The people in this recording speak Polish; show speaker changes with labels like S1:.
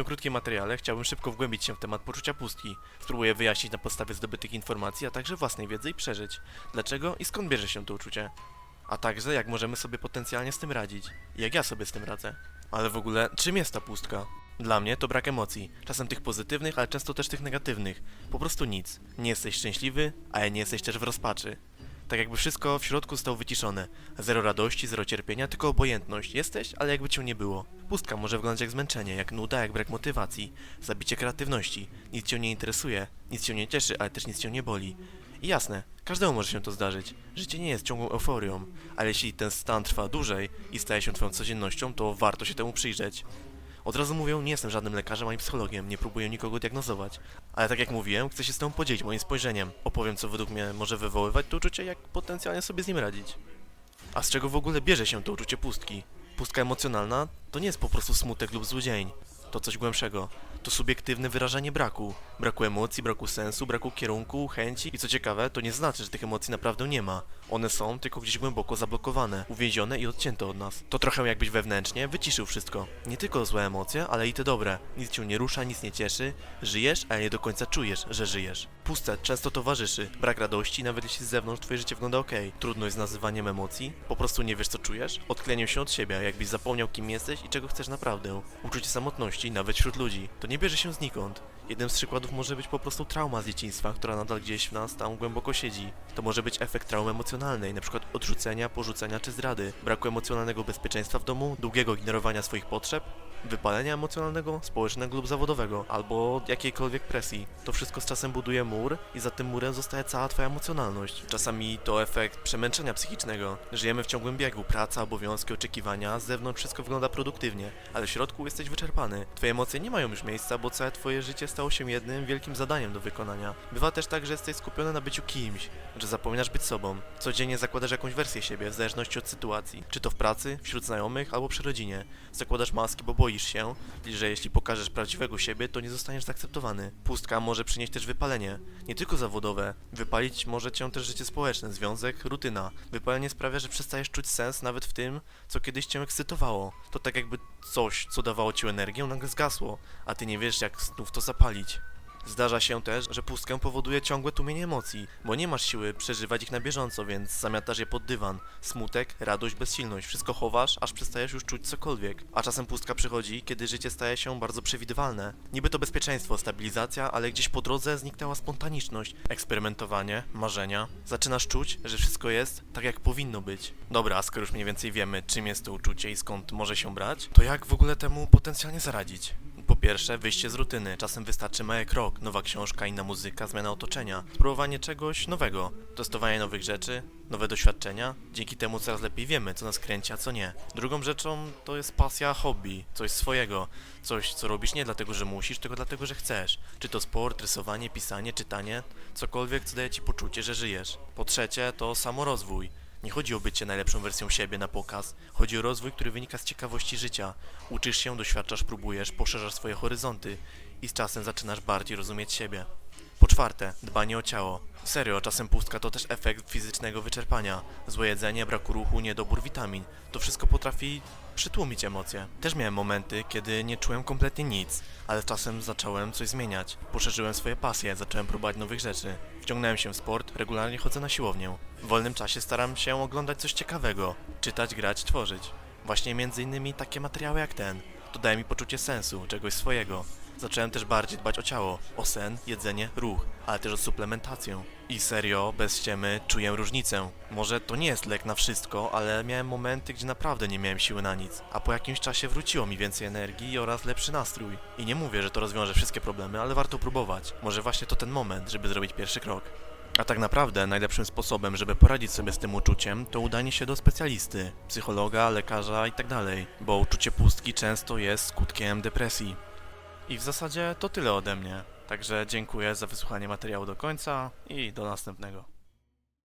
S1: tym krótkim materiale chciałbym szybko wgłębić się w temat poczucia pustki. Spróbuję wyjaśnić na podstawie zdobytych informacji, a także własnej wiedzy i przeżyć. Dlaczego i skąd bierze się to uczucie? A także jak możemy sobie potencjalnie z tym radzić. Jak ja sobie z tym radzę. Ale w ogóle, czym jest ta pustka? Dla mnie to brak emocji. Czasem tych pozytywnych, ale często też tych negatywnych. Po prostu nic. Nie jesteś szczęśliwy, ale nie jesteś też w rozpaczy. Tak jakby wszystko w środku stało wyciszone. Zero radości, zero cierpienia, tylko obojętność. Jesteś, ale jakby cię nie było. Pustka może wyglądać jak zmęczenie, jak nuda, jak brak motywacji, zabicie kreatywności. Nic cię nie interesuje, nic cię nie cieszy, ale też nic cię nie boli. I jasne, każdemu może się to zdarzyć. Życie nie jest ciągłą euforią, ale jeśli ten stan trwa dłużej i staje się twoją codziennością, to warto się temu przyjrzeć. Od razu mówię, nie jestem żadnym lekarzem ani psychologiem, nie próbuję nikogo diagnozować. Ale tak jak mówiłem, chcę się z tobą podzielić moim spojrzeniem. Opowiem, co według mnie może wywoływać to uczucie, jak potencjalnie sobie z nim radzić. A z czego w ogóle bierze się to uczucie pustki? Pustka emocjonalna to nie jest po prostu smutek lub złudzień. To coś głębszego. To subiektywne wyrażanie braku. Braku emocji, braku sensu, braku kierunku, chęci. I co ciekawe, to nie znaczy, że tych emocji naprawdę nie ma. One są tylko gdzieś głęboko zablokowane, uwięzione i odcięte od nas. To trochę jakbyś wewnętrznie wyciszył wszystko. Nie tylko złe emocje, ale i te dobre. Nic cię nie rusza, nic nie cieszy. Żyjesz, ale nie do końca czujesz, że żyjesz. Puste często towarzyszy. Brak radości, nawet jeśli z zewnątrz twoje życie wygląda ok. Trudność z nazywaniem emocji. Po prostu nie wiesz co czujesz. Odklenią się od siebie, jakbyś zapomniał kim jesteś i czego chcesz naprawdę. Uczucie samotności, nawet wśród ludzi. To nie bierze się znikąd. Jednym z przykładów może być po prostu trauma z dzieciństwa, która nadal gdzieś w nas tam głęboko siedzi. To może być efekt traumy emocjonalnej, np. odrzucenia, porzucenia czy zdrady, braku emocjonalnego bezpieczeństwa w domu, długiego ignorowania swoich potrzeb, wypalenia emocjonalnego, społecznego lub zawodowego, albo jakiejkolwiek presji. To wszystko z czasem buduje mur i za tym murem zostaje cała twoja emocjonalność. Czasami to efekt przemęczenia psychicznego. Żyjemy w ciągłym biegu, praca, obowiązki, oczekiwania, z zewnątrz wszystko wygląda produktywnie, ale w środku jesteś wyczerpany. Twoje emocje nie mają już miejsca, bo całe twoje życie stało się jednym wielkim zadaniem do wykonania. Bywa też tak, że jesteś skupiony na byciu kimś, że zapominasz być sobą. Codziennie zakładasz jakąś wersję siebie, w zależności od sytuacji. Czy to w pracy, wśród znajomych, albo przy rodzinie. Zakładasz maski, bo boisz się, że jeśli pokażesz prawdziwego siebie, to nie zostaniesz zaakceptowany. Pustka może przynieść też wypalenie. Nie tylko zawodowe. Wypalić może cię też życie społeczne, związek, rutyna. Wypalenie sprawia, że przestajesz czuć sens nawet w tym, co kiedyś cię ekscytowało. To tak jakby coś, co dawało ci energię, nagle zgasło, a ty nie wiesz jak znów to zapalić. Zdarza się też, że pustkę powoduje ciągłe tłumienie emocji, bo nie masz siły przeżywać ich na bieżąco, więc zamiatasz je pod dywan. Smutek, radość, bezsilność, wszystko chowasz, aż przestajesz już czuć cokolwiek. A czasem pustka przychodzi, kiedy życie staje się bardzo przewidywalne. Niby to bezpieczeństwo, stabilizacja, ale gdzieś po drodze zniknęła spontaniczność. Eksperymentowanie, marzenia. Zaczynasz czuć, że wszystko jest tak jak powinno być. Dobra, a skoro już mniej więcej wiemy, czym jest to uczucie i skąd może się brać, to jak w ogóle temu potencjalnie zaradzić? Pierwsze, wyjście z rutyny. Czasem wystarczy mały krok, nowa książka, inna muzyka, zmiana otoczenia, spróbowanie czegoś nowego, testowanie nowych rzeczy, nowe doświadczenia. Dzięki temu coraz lepiej wiemy, co nas kręci, a co nie. Drugą rzeczą to jest pasja, hobby, coś swojego, coś, co robisz nie dlatego, że musisz, tylko dlatego, że chcesz. Czy to sport, rysowanie, pisanie, czytanie, cokolwiek, co daje ci poczucie, że żyjesz. Po trzecie, to samorozwój. Nie chodzi o bycie najlepszą wersją siebie na pokaz. Chodzi o rozwój, który wynika z ciekawości życia. Uczysz się, doświadczasz, próbujesz, poszerzasz swoje horyzonty i z czasem zaczynasz bardziej rozumieć siebie. Po czwarte, dbanie o ciało. Serio, czasem pustka to też efekt fizycznego wyczerpania. Złe jedzenie, braku ruchu, niedobór witamin. To wszystko potrafi przytłumić emocje. Też miałem momenty, kiedy nie czułem kompletnie nic, ale czasem zacząłem coś zmieniać. Poszerzyłem swoje pasje, zacząłem próbować nowych rzeczy. Wciągnąłem się w sport, regularnie chodzę na siłownię. W wolnym czasie staram się oglądać coś ciekawego, czytać, grać, tworzyć. Właśnie między innymi takie materiały jak ten. To daje mi poczucie sensu, czegoś swojego. Zacząłem też bardziej dbać o ciało, o sen, jedzenie, ruch, ale też o suplementację. I serio, bez ściemy, czuję różnicę. Może to nie jest lek na wszystko, ale miałem momenty, gdzie naprawdę nie miałem siły na nic. A po jakimś czasie wróciło mi więcej energii oraz lepszy nastrój. I nie mówię, że to rozwiąże wszystkie problemy, ale warto próbować. Może właśnie to ten moment, żeby zrobić pierwszy krok. A tak naprawdę najlepszym sposobem, żeby poradzić sobie z tym uczuciem, to udanie się do specjalisty, psychologa, lekarza itd., bo uczucie pustki często jest skutkiem depresji. I w zasadzie to tyle ode mnie. Także dziękuję za wysłuchanie materiału do końca i do następnego.